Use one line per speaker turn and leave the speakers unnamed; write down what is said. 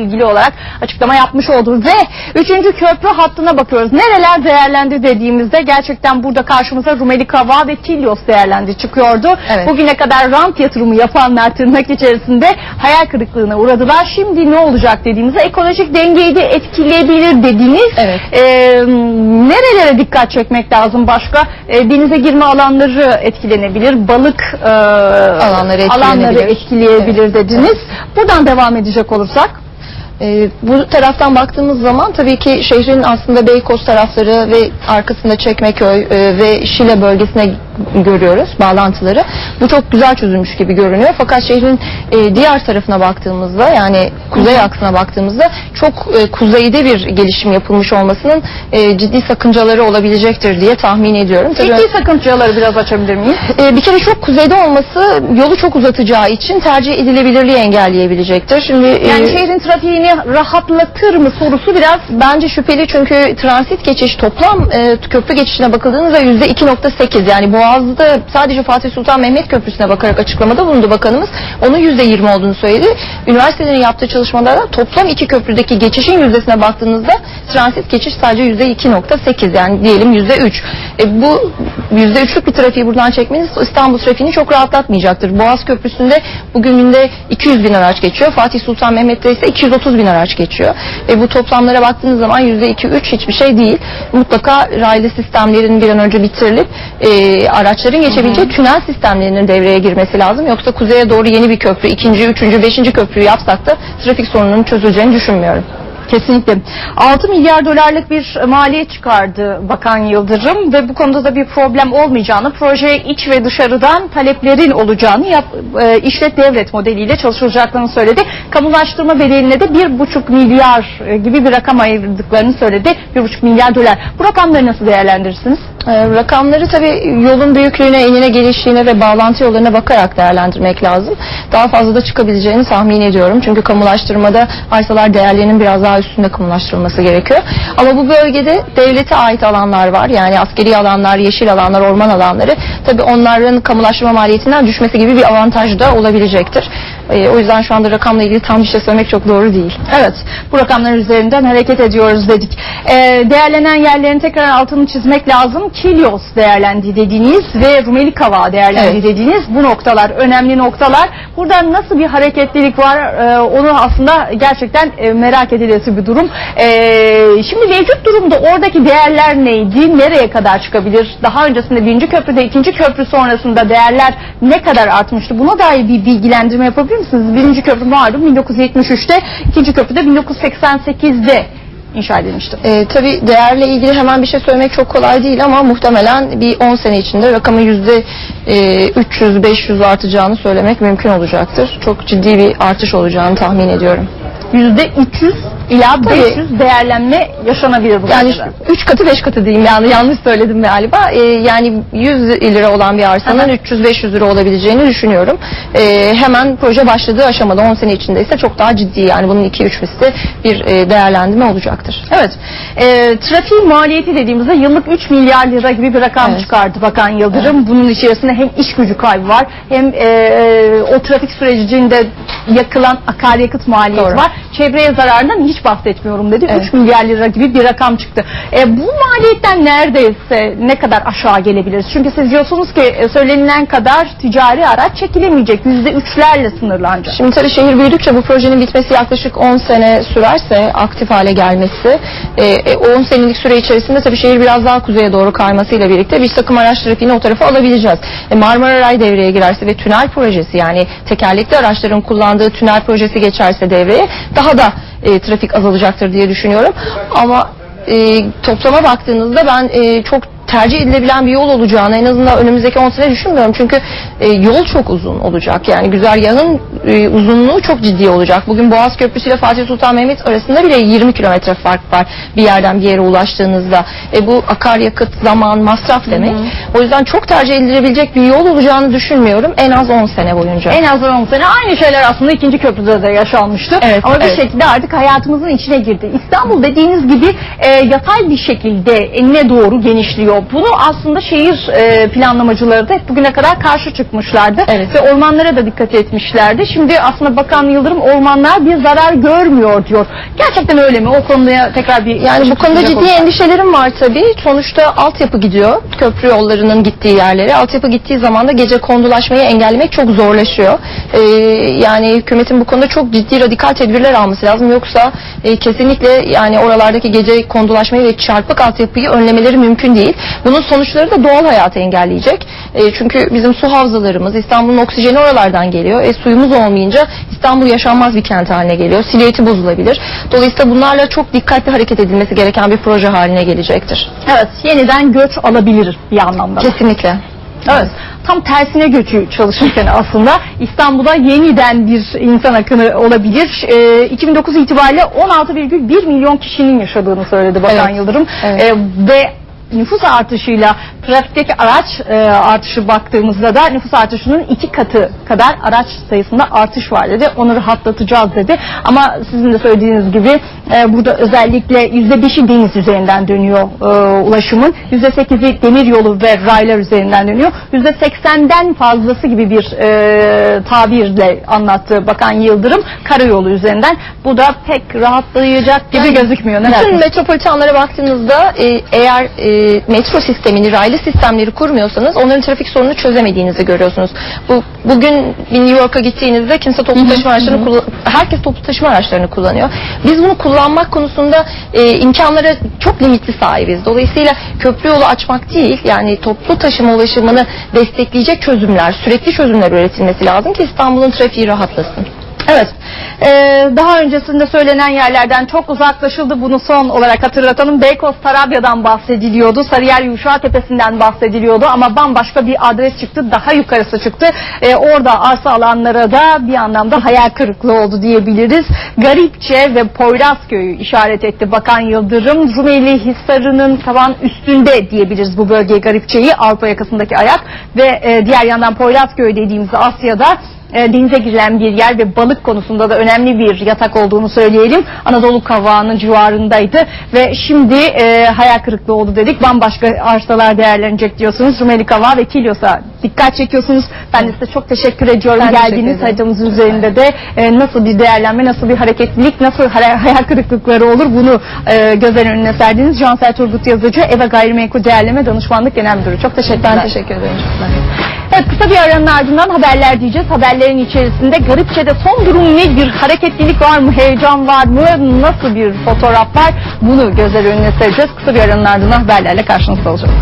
ilgili olarak açıklama yapmış oldu. Ve üçüncü köprü hattına bakıyoruz. Nereler değerlendi dediğimizde gerçekten burada karşımıza Rumeli Kava ve Kilyos değerlendi çıkıyordu.
Evet.
Bugüne kadar rant yatırımı yapanlar tırnak içerisinde hayal kırıklığına uğradılar. Şimdi ne olacak dediğimizde ekolojik dengeyi de etkileyebilir dediniz.
Evet.
Ee, nerelere dikkat çekmek lazım başka? Ee, denize girme alanları etkilenebilir, balık e,
Alanları
alanları
etkilenebilir.
etkileyebilir dediniz. Buradan devam edecek olursak.
Ee, bu taraftan baktığımız zaman tabii ki şehrin aslında Beykoz tarafları ve arkasında Çekmeköy e, ve Şile bölgesine görüyoruz bağlantıları. Bu çok güzel çözülmüş gibi görünüyor. Fakat şehrin e, diğer tarafına baktığımızda yani kuzey aksına baktığımızda çok e, kuzeyde bir gelişim yapılmış olmasının e, ciddi sakıncaları olabilecektir diye tahmin ediyorum. Tabii-
İki sakıncaları biraz açabilir miyiz?
e, bir kere çok kuzeyde olması yolu çok uzatacağı için tercih edilebilirliği engelleyebilecektir. Şimdi e,
Yani şehrin trafiğini rahatlatır mı sorusu biraz
Bence şüpheli çünkü transit geçiş toplam e, köprü geçişine bakıldığınızda yüzde 2.8 yani Boğaz'da sadece Fatih Sultan Mehmet Köprüsü'ne bakarak açıklamada bulundu bakanımız. Onun yüzde 20 olduğunu söyledi. Üniversitelerin yaptığı çalışmalarda toplam iki köprüdeki geçişin yüzdesine baktığınızda transit geçiş sadece yüzde 2.8 yani diyelim yüzde 3. E, bu yüzde 3'lük bir trafiği buradan çekmeniz İstanbul trafiğini çok rahatlatmayacaktır. Boğaz Köprüsü'nde bugün günde 200 bin araç geçiyor. Fatih Sultan Mehmet'te ise 230 bin araç geçiyor. E, bu toplamlara baktığınız zaman yüzde 2-3 hiçbir şey değil. Mutlaka raylı sistemlerin bir an önce bitirilip e, araçların geçebileceği tünel sistemlerinin devreye girmesi lazım. Yoksa kuzeye doğru yeni bir köprü, ikinci, üçüncü, beşinci köprüyü yapsak da trafik sorununun çözüleceğini düşünmüyorum.
Kesinlikle. 6 milyar dolarlık bir maliyet çıkardı Bakan Yıldırım ve bu konuda da bir problem olmayacağını, projeye iç ve dışarıdan taleplerin olacağını, yap, e, işlet devlet modeliyle çalışılacaklarını söyledi. Kamulaştırma bedeline de 1,5 milyar e, gibi bir rakam ayırdıklarını söyledi. 1,5 milyar dolar. Bu rakamları nasıl değerlendirirsiniz?
E, rakamları tabii yolun büyüklüğüne, enine, gelişliğine ve bağlantı yollarına bakarak değerlendirmek lazım. Daha fazla da çıkabileceğini tahmin ediyorum. Çünkü kamulaştırmada arsalar değerlerinin biraz daha üstünde kamulaştırılması gerekiyor. Ama bu bölgede devlete ait alanlar var. Yani askeri alanlar, yeşil alanlar, orman alanları. Tabii onların kamulaştırma maliyetinden düşmesi gibi bir avantaj da olabilecektir. E, o yüzden şu anda rakamla ilgili tam bir şey söylemek çok doğru değil.
Evet, bu rakamlar üzerinden hareket ediyoruz dedik. Ee, değerlenen yerlerin tekrar altını çizmek lazım. Kilyos değerlendi dediğiniz ve Rumeli Kava değerlendi
Evet.
dediğiniz bu noktalar önemli noktalar. Burada nasıl bir hareketlilik var ee, onu aslında gerçekten e, merak edilesi bir durum. Ee, şimdi mevcut durumda oradaki değerler neydi? Nereye kadar çıkabilir? Daha öncesinde birinci köprüde, ikinci köprü sonrasında değerler ne kadar artmıştı? Buna dair bir bilgilendirme yapabilir misiniz? Birinci köprü malum 1973'te, ikinci köprü de 1988'de inşa edilmişti.
E, tabii değerle ilgili hemen bir şey söylemek çok kolay değil ama muhtemelen bir 10 sene içinde rakamın yüzde e, 300-500 artacağını söylemek mümkün olacaktır. Çok ciddi bir artış olacağını tahmin ediyorum.
Yüzde 300 ila
Tabii.
500 değerlenme yaşanabilir bu
Yani
bölgede.
3 katı 5 katı diyeyim yani yanlış söyledim galiba. E, yani 100 lira olan bir arsanın
Aha.
300-500 lira olabileceğini düşünüyorum. E, hemen proje başladığı aşamada 10 sene içinde ise çok daha ciddi yani bunun 2-3 misli bir e, değerlendirme olacaktır.
Evet. E, trafiğin maliyeti dediğimizde yıllık 3 milyar lira gibi bir rakam
Evet.
çıkardı Bakan Yıldırım. Bunun içerisinde hem iş gücü kaybı var hem e, e, o trafik sürecinde yakılan akaryakıt maliyeti
Doğru.
var. Çevreye zararından hiç bahsetmiyorum dedi.
Evet.
3 milyar lira gibi bir rakam çıktı. E, bu maliyetten neredeyse ne kadar aşağı gelebiliriz? Çünkü siz diyorsunuz ki e, söylenilen kadar ticari araç çekilemeyecek. %3'lerle sınırlı ancak.
Şimdi tabii şehir büyüdükçe bu projenin bitmesi yaklaşık 10 sene sürerse aktif hale gelmesi e, e, o 10 senelik süre içerisinde tabii şehir biraz daha kuzeye doğru kaymasıyla birlikte bir takım araç trafiğini o tarafa alabileceğiz. E, Marmara Ray devreye girerse ve tünel projesi yani tekerlekli araçların kullandığı tünel projesi geçerse devreye daha da e, trafik azalacaktır diye düşünüyorum. Ama e, toplama baktığınızda ben e, çok tercih edilebilen bir yol olacağını en azından önümüzdeki 10 sene düşünmüyorum. Çünkü e, yol çok uzun olacak. Yani güzergahın e, uzunluğu çok ciddi olacak. Bugün Boğaz Köprüsü ile Fatih Sultan Mehmet arasında bile 20 kilometre fark var bir yerden bir yere ulaştığınızda. E, bu akaryakıt, zaman, masraf demek. O yüzden çok tercih edilebilecek bir yol olacağını düşünmüyorum. En az 10 sene boyunca.
En az 10 sene aynı şeyler aslında ikinci köprüde de yaşanmıştı.
Evet,
Ama bir
evet.
şekilde artık hayatımızın içine girdi. İstanbul dediğiniz gibi e, yatay bir şekilde enine doğru genişliyor. Bunu aslında şehir e, planlamacıları da hep bugüne kadar karşı çıkmışlardı
Evet.
ve ormanlara da dikkat etmişlerdi. Şimdi aslında Bakan Yıldırım ormanlar bir zarar görmüyor diyor. Gerçekten öyle mi? O konuya tekrar bir
Yani bu konuda ciddi
olursak.
endişelerim var tabii. Sonuçta altyapı gidiyor. Köprü yollarının gittiği yerlere. Altyapı gittiği zaman da gece kondulaşmayı engellemek çok zorlaşıyor. Ee, yani hükümetin bu konuda çok ciddi radikal tedbirler alması lazım. Yoksa e, kesinlikle yani oralardaki gece kondulaşmayı ve çarpık altyapıyı önlemeleri mümkün değil. Bunun sonuçları da doğal hayatı engelleyecek. E, çünkü bizim su havzalarımız, İstanbul'un oksijeni oralardan geliyor. E, suyumuz olmayınca İstanbul yaşanmaz bir kent haline geliyor. Silüeti bozulabilir. Dolayısıyla bunlarla çok dikkatli hareket edilmesi gereken bir proje haline gelecektir.
Evet, yeniden göç alabilir bir anlamda.
Kesinlikle.
Evet. Tam tersine göçü çalışırken aslında İstanbul'da yeniden bir insan akını olabilir. Ee, 2009 itibariyle 16,1 milyon kişinin yaşadığını söyledi Bakan
Evet.
Yıldırım.
Evet.
Ee, ve nüfus artışıyla trafikteki araç e, artışı baktığımızda da nüfus artışının iki katı kadar araç sayısında artış var dedi. Onu rahatlatacağız dedi. Ama sizin de söylediğiniz gibi e, burada özellikle %5'i deniz üzerinden dönüyor e, ulaşımın. %8'i demir yolu ve raylar üzerinden dönüyor. %80'den fazlası gibi bir e, tabirle anlattı Bakan Yıldırım karayolu üzerinden. Bu da pek rahatlayacak gibi
Yani
gözükmüyor. Ne
Bütün metropolitanlara baktığınızda e, eğer e, metro sistemini, raylı sistemleri kurmuyorsanız onların trafik sorununu çözemediğinizi görüyorsunuz. Bu bugün New York'a gittiğinizde kimse toplu taşıma araçlarını kullan- herkes toplu taşıma araçlarını kullanıyor. Biz bunu kullanmak konusunda e, imkanlara çok limitli sahibiz. Dolayısıyla köprü yolu açmak değil, yani toplu taşıma ulaşımını destekleyecek çözümler, sürekli çözümler üretilmesi lazım ki İstanbul'un trafiği rahatlasın.
Evet. Ee, daha öncesinde söylenen yerlerden çok uzaklaşıldı. Bunu son olarak hatırlatalım. Beykoz Tarabya'dan bahsediliyordu. Sarıyer Yuşa Tepesi'nden bahsediliyordu. Ama bambaşka bir adres çıktı. Daha yukarısı çıktı. Ee, orada arsa alanlara da bir anlamda hayal kırıklığı oldu diyebiliriz. Garipçe ve Poyrazköy'ü işaret etti Bakan Yıldırım. Rumeli Hisarı'nın tavan üstünde diyebiliriz bu bölgeyi Garipçe'yi. Avrupa yakasındaki ayak ve e, diğer yandan Poyrazköy dediğimiz Asya'da e, denize girilen bir yer ve balık konusunda da önemli bir yatak olduğunu söyleyelim. Anadolu Kavağı'nın civarındaydı ve şimdi e, hayal kırıklığı oldu dedik. Bambaşka arsalar değerlenecek diyorsunuz. Rumeli Kavağı ve Kilyos'a dikkat çekiyorsunuz. Ben de size çok teşekkür ediyorum.
Ben
Geldiğiniz
ederim.
haritamızın üzerinde de e, nasıl bir değerlenme, nasıl bir hareketlilik, nasıl hayal, kırıklıkları olur bunu e, gözler önüne serdiniz. Cansel Turgut Yazıcı, Eva Gayrimenkul Değerleme Danışmanlık Genel Müdürü. Çok teşekkürler.
Ben teşekkür ederim. Olun.
Evet kısa bir aranın ardından haberler diyeceğiz. Haberlerin içerisinde Garipçe'de son durum nedir? Hareketlilik var mı? Heyecan var mı? Nasıl bir fotoğraf var? Bunu gözler önüne sereceğiz. Kısa bir aranın ardından haberlerle karşınızda olacağız.